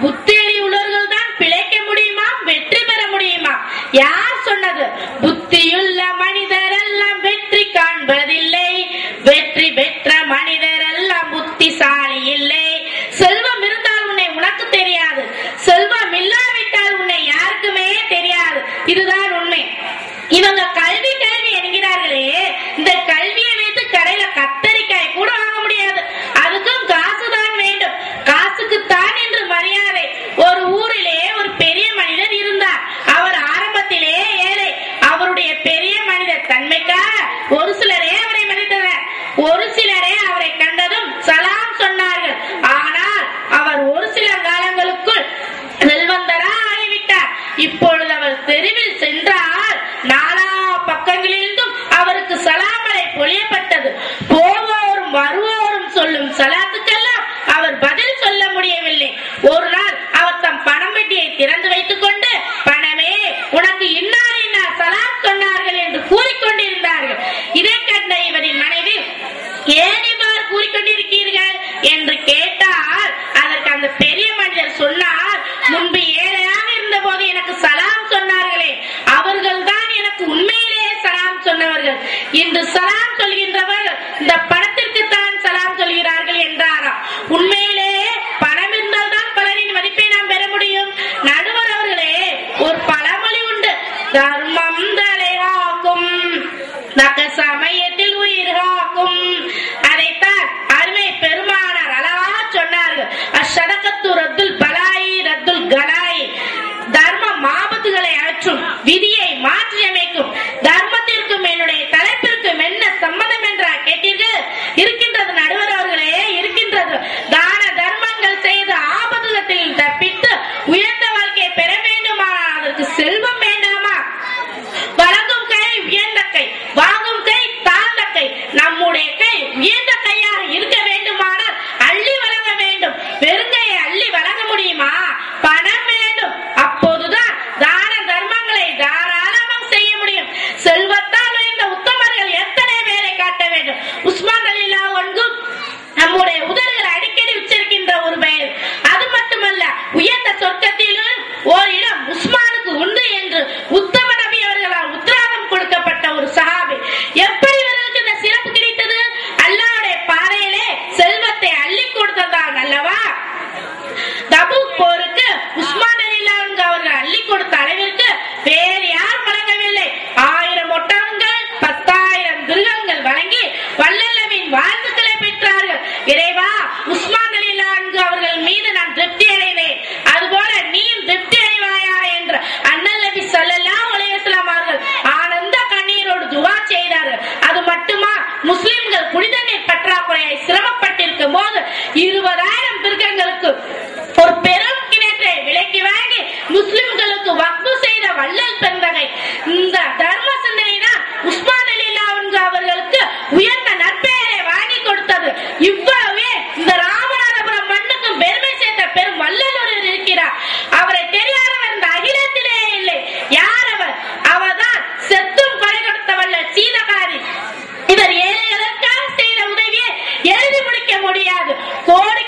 புத்தேறி உள்ளவர்கள் தான் பிழைக்க முடியுமா? வெற்றி பெற முடியுமா? யார் சொன்னது? புத்தியுள்ள மனிதர் எல்லாம் வெற்றி காண்பதில்லை. வெற்றி பெற்ற மனிதர் எல்லாம் புத்திசாலி இல்லை. செல்வம் இருந்தால் உன்னை உனக்கு தெரியாது. செல்வம் இல்லாவிட்டால் உன்னை யாருக்குமே தெரியாது. இதுதான் உண்மை. இவங்க இப்பொழுது அவர் தெருவில் சென்றால் நாலா பக்கங்களிலிருந்தும் அவருக்கு சலாமலை பொழியப்பட்டது. போவோரும் வருவோரும் சொல்லும் சலாத்துக்கெல்லாம் அவர் பதில் சொல்ல முடியவில்லை. ஒரு நாள் அவர் தம் பணம் பெட்டியை திறந்து வைத்துக் கொண்டு பணமே உனக்கு இன்னார் இன்னார் சலாத் சொன்னார்கள் என்று கூறிக்கொண்டிருந்தார்கள். இதை கண்ட இவரின் மனைவி ஏன் இவ்வாறு கூறிக்கொண்டிருக்கிறீர்கள்? என்று கேட்டால் அதற்கு அந்த பெரிய மனிதர் சொன்னார் முன்பு ஏழையாக இருந்த போது எனக்கு சலாம் சொன்னார்களே அவர்கள் தான் எனக்கு உண்மையிலேயே சலாம் சொன்னவர்கள் இன்று சலாம் சொல்கின்றவர் இந்த பணத்திற்கு தான் சலாம் சொல்கிறார்கள் என்றாராம். உண்மையிலேயே பணம் இருந்தால் தான் பலரின் மதிப்பை நாம் பெற முடியும். நடுவர் அவர்களே ஒரு பழமொழி உண்டு. தர்மம் தான். இருக்கின்றது நடுவர் அவர்களே இருக்கின்றது. தான தர்மங்கள் செய்து ஆபத்துகத்தில் தப்பித்து உயர்ந்த வாழ்க்கையை பெற வேண்டுமானால் அதற்கு செல் குடிதண்ணீர் பற்றாக்குறையை சிரமப்பட்டிருக்கும் போது இருபதாயிரம் திருக்கங்களுக்கு Lord